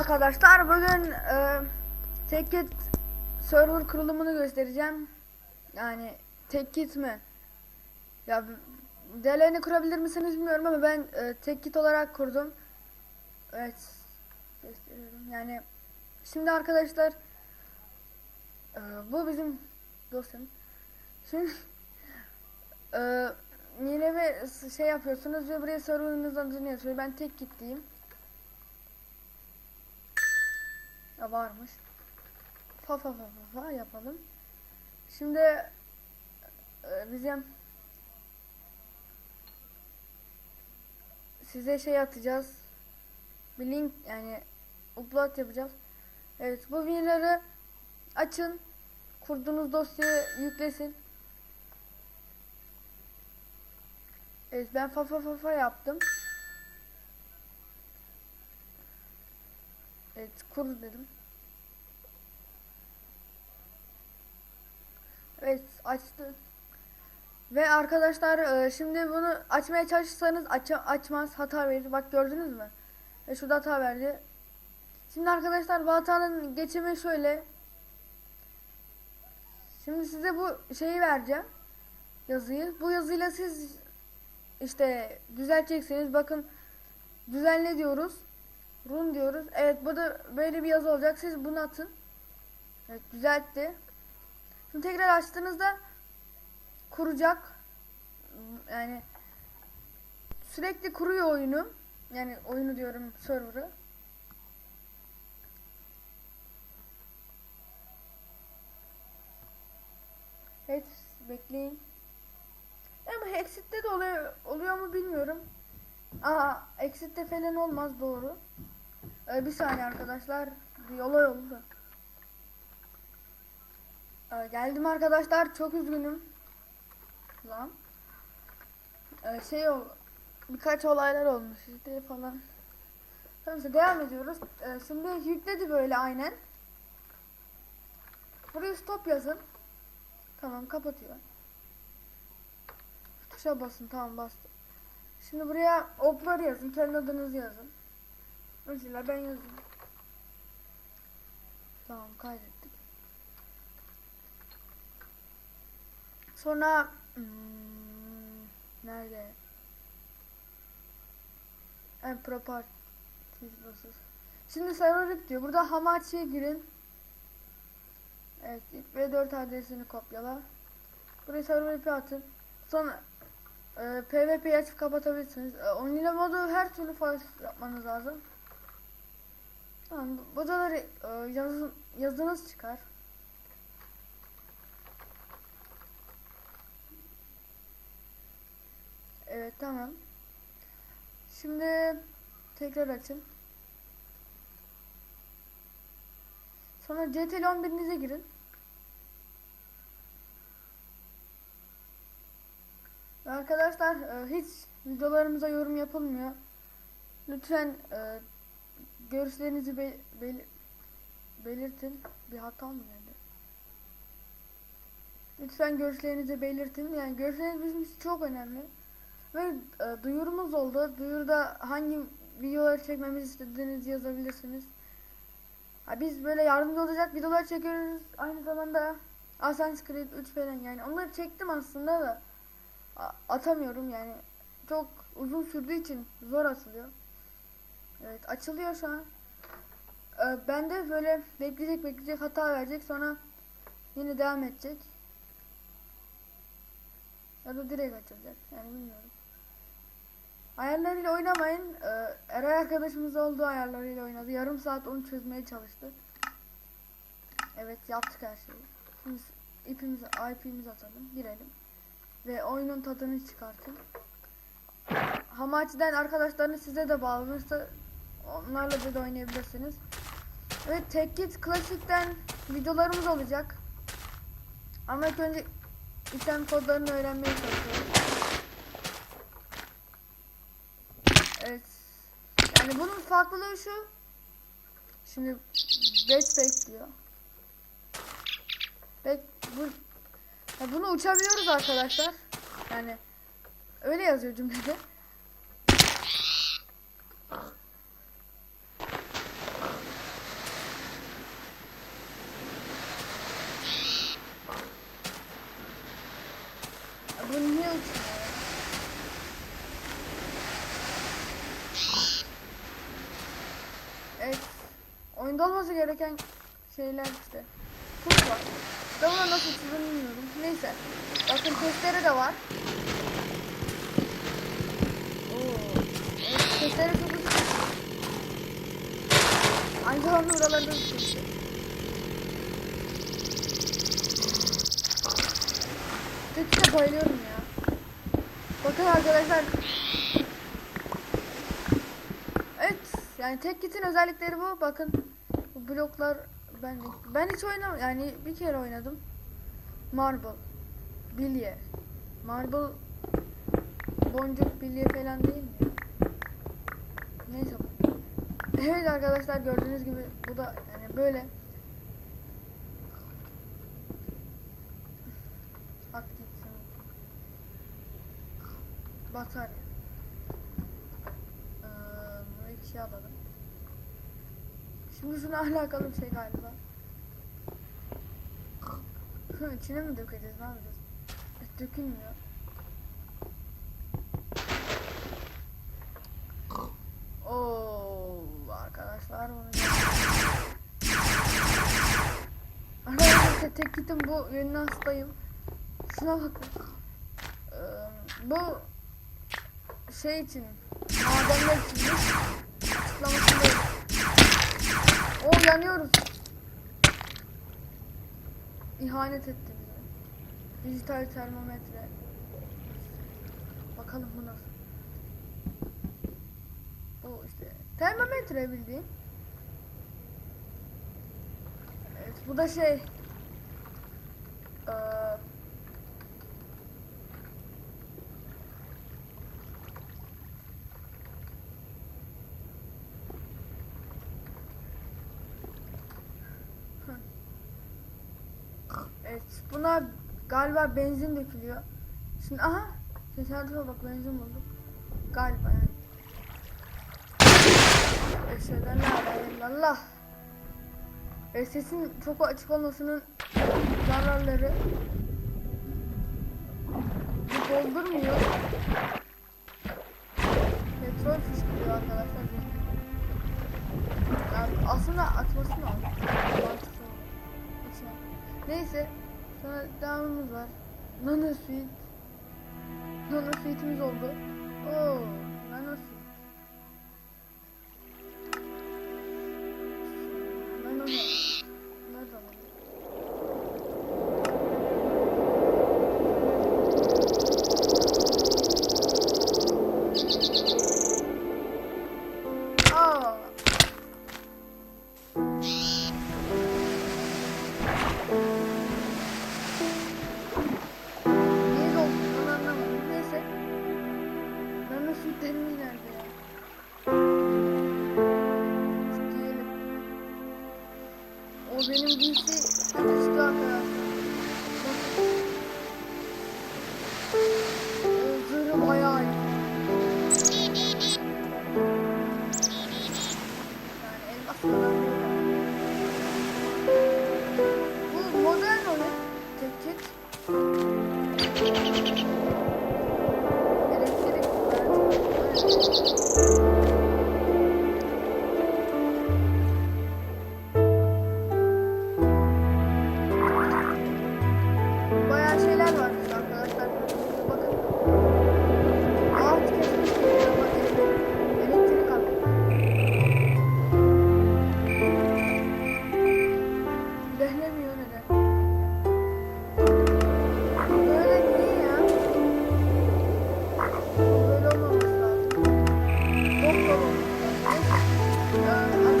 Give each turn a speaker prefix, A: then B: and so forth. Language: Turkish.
A: arkadaşlar. Bugün e, Tekkit server kurulumunu göstereceğim. Yani Tekkit mi? Ya DL'ni kurabilir misiniz bilmiyorum ama ben e, Tekkit olarak kurdum. Evet. Gösteriyorum. Yani şimdi arkadaşlar e, bu bizim dosyam. Şimdi e, yine bir şey yapıyorsunuz ve buraya adını yazıyor. Ben Tekkit diyeyim. Varmış. Fa fa fa fa fa yapalım. Şimdi e, bizim size şey atacağız. Bir link yani upload yapacağız. Evet bu winrar'ı açın. Kurduğunuz dosyayı yüklesin. Evet ben fa fa fa fa yaptım. Evet kur dedim. Evet açtı. Ve arkadaşlar e, şimdi bunu açmaya çalışırsanız aç açmaz hata verir. Bak gördünüz mü? E, şurada hata verdi. Şimdi arkadaşlar bu hatanın geçimi şöyle. Şimdi size bu şeyi vereceğim. Yazıyı. Bu yazıyla siz işte düzelteceksiniz. Bakın düzenle diyoruz. Run diyoruz. Evet burada böyle bir yazı olacak. Siz bunu atın. Evet düzeltti. Şimdi tekrar açtığınızda kuracak. Yani sürekli kuruyor oyunu. Yani oyunu diyorum server'ı. Evet bekleyin. Ama exit'te de oluyor, oluyor mu bilmiyorum. Aa exit'te falan olmaz doğru. Ee, bir saniye arkadaşlar. Bir olay oldu. Ee, geldim arkadaşlar. Çok üzgünüm. Lan. Ee, şey ol birkaç olaylar olmuş işte falan. Neyse devam ediyoruz. Ee, şimdi yükledi böyle aynen. Buraya stop yazın. Tamam kapatıyor. Tuşa basın tamam bastım. Şimdi buraya oplar yazın. Kendi adınızı yazın. Mesela ben yazayım. Tamam kaydettik. Sonra hmm, nerede? En properties. Şimdi server diyor. Burada Hamachi'ye girin. Evet ilk V4 adresini kopyala. Buraya server IP atın. Sonra e, PvP'yi açıp kapatabilirsiniz. E, oynayma modu her türlü faiz yapmanız lazım. Tamam bu- burada da e, yazın, yazınız çıkar. Evet tamam. Şimdi tekrar açın. Sonra CTL 11'inize girin. Arkadaşlar e, hiç videolarımıza yorum yapılmıyor. Lütfen e, görüşlerinizi be- bel- belirtin. Bir hata mı geldi? Lütfen görüşlerinizi belirtin. Yani görüşleriniz bizim için çok önemli. Ve e, duyurumuz oldu. Duyuruda hangi videoları çekmemizi istediğinizi yazabilirsiniz. Ha, biz böyle yardımcı olacak videolar çekiyoruz. Aynı zamanda Assassin's Creed 3 falan yani. Onları çektim aslında da atamıyorum yani. Çok uzun sürdüğü için zor atılıyor. Evet açılıyor şu an. Ee, ben de böyle bekleyecek bekleyecek hata verecek sonra yine devam edecek. Ya da direkt açılacak. Yani bilmiyorum. Ayarlarıyla oynamayın. Ee, Eray arkadaşımız olduğu ayarlarıyla oynadı. Yarım saat onu çözmeye çalıştı. Evet yaptık her şeyi. Şimdi ipimizi, IP'mizi atalım. Girelim. Ve oyunun tadını çıkartın. Hamachi'den arkadaşlarınız size de bağlanırsa onlarla da oynayabilirsiniz. Evet Tekkit Classic'ten videolarımız olacak. Ama ilk önce item kodlarını öğrenmeye çalışıyoruz. Yani bunun farklılığı şu. Şimdi backpack diyor. Back, bu, ya bunu uçabiliyoruz arkadaşlar. Yani öyle yazıyor cümlede. Bunu niye uçuyor? Oyunda olması gereken şeyler işte. Tuz var. Ben nasıl çizdiğini bilmiyorum. Neyse. Bakın testleri de var. Oo. Evet, testleri çok ucuz. Aynı zamanda buralarda da testi. Tekite bayılıyorum ya. Bakın arkadaşlar. Evet. Yani tek kitin özellikleri bu. Bakın bu bloklar ben ben hiç oynam yani bir kere oynadım. Marble, bilye. Marble boncuk bilye falan değil mi? Neyse. Evet arkadaşlar gördüğünüz gibi bu da yani böyle. Gitsin. Batarya. Ee, bunu ikiye alalım. Şuna alakalı bir şey galiba. İçine mi dökeceğiz ne yapacağız? E, dökülmüyor. Oo arkadaşlar bunu Arkadaşlar tek gittim bu yönüne hastayım. Şuna bakın. Ee, bu şey için madenler için açıklamasında o yanıyoruz. İhanet etti bize. Dijital termometre. Bakalım bu nasıl. Bu işte termometre bildiğin. Evet bu da şey. Eee Evet buna galiba benzin dökülüyor. Şimdi aha tesadüfe bak benzin bulduk. Galiba yani. Eşheden la illallah. E, sesin çok açık olmasının zararları doldurmuyor. Petrol fışkırıyor arkadaşlar. Yani aslında atması lazım. Neyse. Sonra devamımız var. Nano Suite. Nano Suite'imiz oldu. Oo,